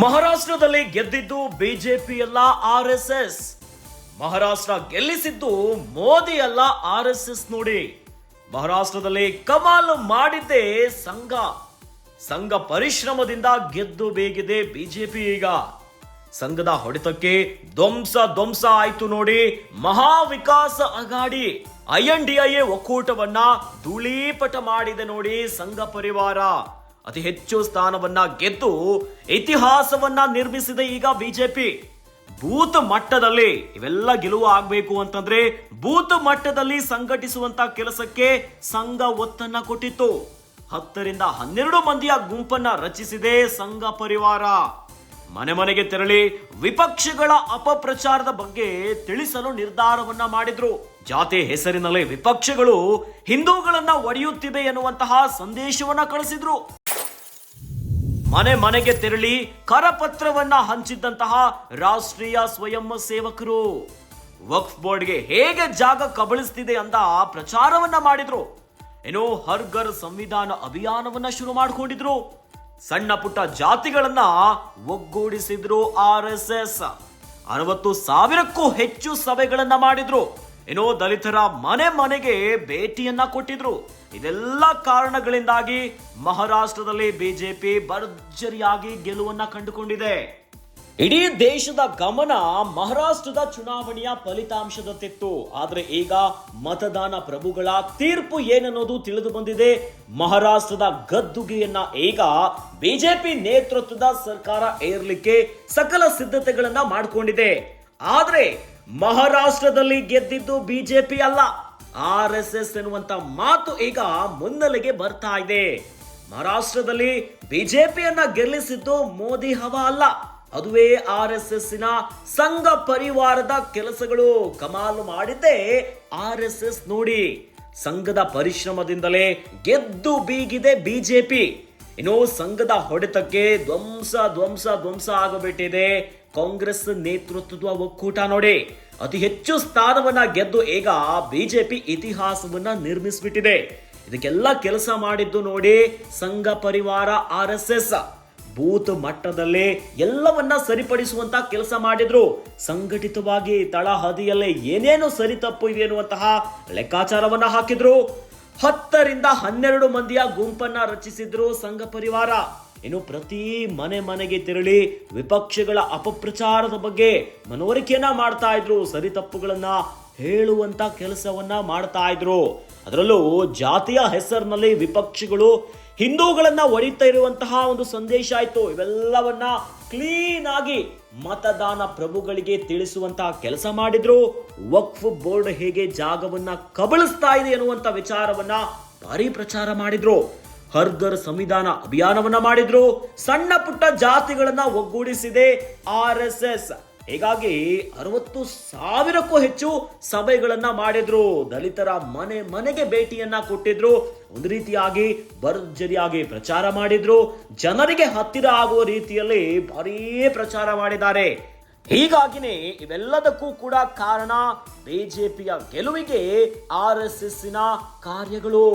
ಮಹಾರಾಷ್ಟ್ರದಲ್ಲಿ ಗೆದ್ದಿದ್ದು ಬಿಜೆಪಿ ಅಲ್ಲ ಆರ್ ಎಸ್ ಎಸ್. ಮಹಾರಾಷ್ಟ್ರ ಗೆಲ್ಲಿಸಿದ್ದು ಮೋದಿ ಅಲ್ಲ ಆರ್ ಎಸ್ ಎಸ್ ನೋಡಿ. ಮಹಾರಾಷ್ಟ್ರದಲ್ಲಿ ಕಮಾಲ್ ಮಾಡಿದ್ದೇ ಸಂಘ. ಸಂಘ ಪರಿಶ್ರಮದಿಂದ ಗೆದ್ದು ಬೇಗಿದೆ ಬಿಜೆಪಿ ಈಗ. ಸಂಘದ ಹೊಡೆತಕ್ಕೆ ಧ್ವಂಸ ಧ್ವಂಸ ಆಯ್ತು ನೋಡಿ Mahavikas Aghadi I N D I A ಒಕ್ಕೂಟವನ್ನ ಧೂಳೀಪಟ ಮಾಡಿದೆ ನೋಡಿ ಸಂಘ ಪರಿವಾರ. ಅತಿ ಹೆಚ್ಚು ಸ್ಥಾನವನ್ನ ಗೆದ್ದು ಇತಿಹಾಸವನ್ನ ನಿರ್ಮಿಸಿದೆ ಈಗ ಬಿಜೆಪಿ. ಬೂತ್ ಮಟ್ಟದಲ್ಲಿ ಇವೆಲ್ಲ ಗೆಲುವು ಆಗ್ಬೇಕು ಅಂತಂದ್ರೆ ಬೂತ್ ಮಟ್ಟದಲ್ಲಿ ಸಂಘಟಿಸುವಂತ ಕೆಲಸಕ್ಕೆ ಸಂಘ ಒತ್ತನ್ನ ಕೊಟ್ಟಿತ್ತು. ಹತ್ತರಿಂದ ಹನ್ನೆರಡು ಮಂದಿಯ ಗುಂಪನ್ನ ರಚಿಸಿದೆ ಸಂಘ ಪರಿವಾರ. ಮನೆ ಮನೆಗೆ ತೆರಳಿ ವಿಪಕ್ಷಗಳ ಅಪಪ್ರಚಾರದ ಬಗ್ಗೆ ತಿಳಿಸಲು ನಿರ್ಧಾರವನ್ನ ಮಾಡಿದ್ರು. ಜಾತಿ ಹೆಸರಿನಲ್ಲಿ ವಿಪಕ್ಷಗಳು ಹಿಂದೂಗಳನ್ನ ಒಡೆಯುತ್ತಿದೆ ಎನ್ನುವಂತಹ ಸಂದೇಶವನ್ನ ಕಳಿಸಿದ್ರು. ಮನೆ ಮನೆಗೆ ತೆರಳಿ ಕರಪತ್ರವನ್ನ ಹಂಚಿದ್ದಂತಹ ರಾಷ್ಟ್ರೀಯ ಸ್ವಯಂ ಸೇವಕರು. ವಕ್ಫ್ ಬೋರ್ಡ್ಗೆ ಹೇಗೆ ಜಾಗ ಕಬಳಿಸ್ತಿದೆ ಅಂತ ಪ್ರಚಾರವನ್ನ ಮಾಡಿದ್ರು. ಏನೋ ಹರ್ಗರ್ ಸಂವಿಧಾನ ಅಭಿಯಾನವನ್ನ ಶುರು ಮಾಡಿಕೊಂಡಿದ್ರು. ಸಣ್ಣ ಪುಟ್ಟ ಜಾತಿಗಳನ್ನ ಒಗ್ಗೂಡಿಸಿದ್ರು ಆರ್ ಎಸ್ ಎಸ್. ಅರವತ್ತು ಸಾವಿರಕ್ಕೂ ಹೆಚ್ಚು ಸಭೆಗಳನ್ನ ಮಾಡಿದ್ರು. ಏನೋ ದಲಿತರ ಮನೆ ಮನೆಗೆ ಭೇಟಿಯನ್ನ ಕೊಟ್ಟಿದ್ರು. ಇದೆಲ್ಲ ಕಾರಣಗಳಿಂದಾಗಿ ಮಹಾರಾಷ್ಟ್ರದಲ್ಲಿ ಬಿಜೆಪಿ ಭರ್ಜರಿಯಾಗಿ ಗೆಲುವನ್ನ ಕಂಡುಕೊಂಡಿದೆ. ಇಡೀ ದೇಶದ ಗಮನ ಮಹಾರಾಷ್ಟ್ರದ ಚುನಾವಣೆಯ ಫಲಿತಾಂಶದತ್ತಿತ್ತು. ಆದ್ರೆ ಈಗ ಮತದಾನ ಪ್ರಭುಗಳ ತೀರ್ಪು ಏನನ್ನೋದು ತಿಳಿದು ಬಂದಿದೆ. ಮಹಾರಾಷ್ಟ್ರದ ಗದ್ದುಗೆಯನ್ನ ಈಗ ಬಿಜೆಪಿ ನೇತೃತ್ವದ ಸರ್ಕಾರ ಏರ್ಲಿಕ್ಕೆ ಸಕಲ ಸಿದ್ಧತೆಗಳನ್ನ ಮಾಡಿಕೊಂಡಿದೆ. ಆದ್ರೆ ಮಹಾರಾಷ್ಟ್ರದಲ್ಲಿ ಗೆದ್ದಿದ್ದು ಬಿಜೆಪಿ ಅಲ್ಲ. ಆರ್ ಎಸ್ ಎಸ್ ಎನ್ನುವಂತ ಮಾತು ಈಗ ಮುನ್ನೆಲೆಗೆ ಬರ್ತಾ ಇದೆ. ಮಹಾರಾಷ್ಟ್ರದಲ್ಲಿ ಬಿಜೆಪಿಯನ್ನ ಗೆಲ್ಲಿಸಿದ್ದು ಮೋದಿ ಹವಾ ಅಲ್ಲ. ಅದುವೇ ಆರ್ ಎಸ್ ಎಸ್ನ ಸಂಘ ಪರಿವಾರದ ಕೆಲಸಗಳು ಕಮಾಲು ಮಾಡಿದ್ದೇ ಆರ್ ಎಸ್ ಎಸ್ ನೋಡಿ. ಸಂಘದ ಪರಿಶ್ರಮದಿಂದಲೇ ಗೆದ್ದು ಬೀಗಿದೆ ಬಿಜೆಪಿ. ಇನ್ನು ಸಂಘದ ಹೊಡೆತಕ್ಕೆ ಧ್ವಂಸ ಧ್ವಂಸ ಧ್ವಂಸ ಆಗಬಿಟ್ಟಿದೆ ಕಾಂಗ್ರೆಸ್ ನೇತೃತ್ವದ ಒಕ್ಕೂಟ ನೋಡಿ. ಅತಿ ಹೆಚ್ಚು ಸ್ಥಾನವನ್ನ ಗೆದ್ದು ಈಗ ಬಿಜೆಪಿ ಇತಿಹಾಸವನ್ನ ನಿರ್ಮಿಸಿಬಿಟ್ಟಿದೆ. ಇದಕ್ಕೆಲ್ಲ ಕೆಲಸ ಮಾಡಿದ್ದು ನೋಡಿ ಸಂಘ ಪರಿವಾರ ಆರ್ ಎಸ್ ಎಸ್. ಬೂತ್ ಮಟ್ಟದಲ್ಲಿ ಎಲ್ಲವನ್ನ ಸರಿಪಡಿಸುವಂತ ಕೆಲಸ ಮಾಡಿದ್ರು. ಸಂಘಟಿತವಾಗಿ ತಳಹದಿಯಲ್ಲೇ ಏನೇನು ಸರಿ ತಪ್ಪು ಇದೆ ಎನ್ನುವಂತಹ ಲೆಕ್ಕಾಚಾರವನ್ನ ಹಾಕಿದ್ರು. ಹತ್ತರಿಂದ ಹನ್ನೆರಡು ಮಂದಿಯ ಗುಂಪನ್ನ ರಚಿಸಿದ್ರು ಸಂಘ ಪರಿವಾರ. ಇನ್ನು ಪ್ರತಿ ಮನೆ ಮನೆಗೆ ತೆರಳಿ ವಿಪಕ್ಷಗಳ ಅಪಪ್ರಚಾರದ ಬಗ್ಗೆ ಮನವರಿಕೆಯನ್ನ ಮಾಡ್ತಾ ಇದ್ರು, ಸರಿ ತಪ್ಪುಗಳನ್ನ ಹೇಳುವಂತ ಕೆಲಸವನ್ನ ಮಾಡ್ತಾ ಇದ್ರು. ಅದರಲ್ಲೂ ಜಾತಿಯ ಹೆಸರಿನಲ್ಲಿ ವಿಪಕ್ಷಗಳು ಹಿಂದೂಗಳನ್ನ ಒಡಿತಾ ಇರುವಂತಹ ಒಂದು ಸಂದೇಶ ಆಯ್ತು. ಇವೆಲ್ಲವನ್ನ ಕ್ಲೀನ್ ಆಗಿ ಮತದಾನ ಪ್ರಭುಗಳಿಗೆ ತಿಳಿಸುವಂತ ಕೆಲಸ ಮಾಡಿದ್ರು. ವಕ್ಫ್ ಬೋರ್ಡ್ ಹೇಗೆ ಜಾಗವನ್ನ ಕಬಳಿಸ್ತಾ ಇದೆ ಎನ್ನುವಂತ ವಿಚಾರವನ್ನ ಭಾರಿ ಪ್ರಚಾರ ಮಾಡಿದ್ರು. ಹರ್ ಘರ್ ಸಂವಿಧಾನ ಅಭಿಯಾನವನ್ನ ಮಾಡಿದ್ರು. ಸಣ್ಣ ಪುಟ್ಟ ಜಾತಿಗಳನ್ನ ಒಗ್ಗೂಡಿಸಿದೆ ಆರ್ ಎಸ್ ಎಸ್. ಹೀಗಾಗಿ ಅರವತ್ತು ಸಾವಿರಕ್ಕೂ ಹೆಚ್ಚು ಸಭೆಗಳನ್ನ ಮಾಡಿದ್ರು. ದಲಿತರ ಮನೆ ಮನೆಗೆ ಭೇಟಿಯನ್ನ ಕೊಟ್ಟಿದ್ರು. ಒಂದು ರೀತಿಯಾಗಿ ಭರ್ಜರಿಯಾಗಿ ಪ್ರಚಾರ ಮಾಡಿದ್ರು. ಜನರಿಗೆ ಹತ್ತಿರ ಆಗುವ ರೀತಿಯಲ್ಲಿ ಭಾರೀ ಪ್ರಚಾರ ಮಾಡಿದ್ದಾರೆ. ಹೀಗಾಗಿನೇ ಇವೆಲ್ಲದಕ್ಕೂ ಕೂಡ ಕಾರಣ ಬಿಜೆಪಿಯ ಗೆಲುವಿಗೆ ಆರ್ ಎಸ್ ಎಸ್ಸಿನ ಕಾರ್ಯಗಳು.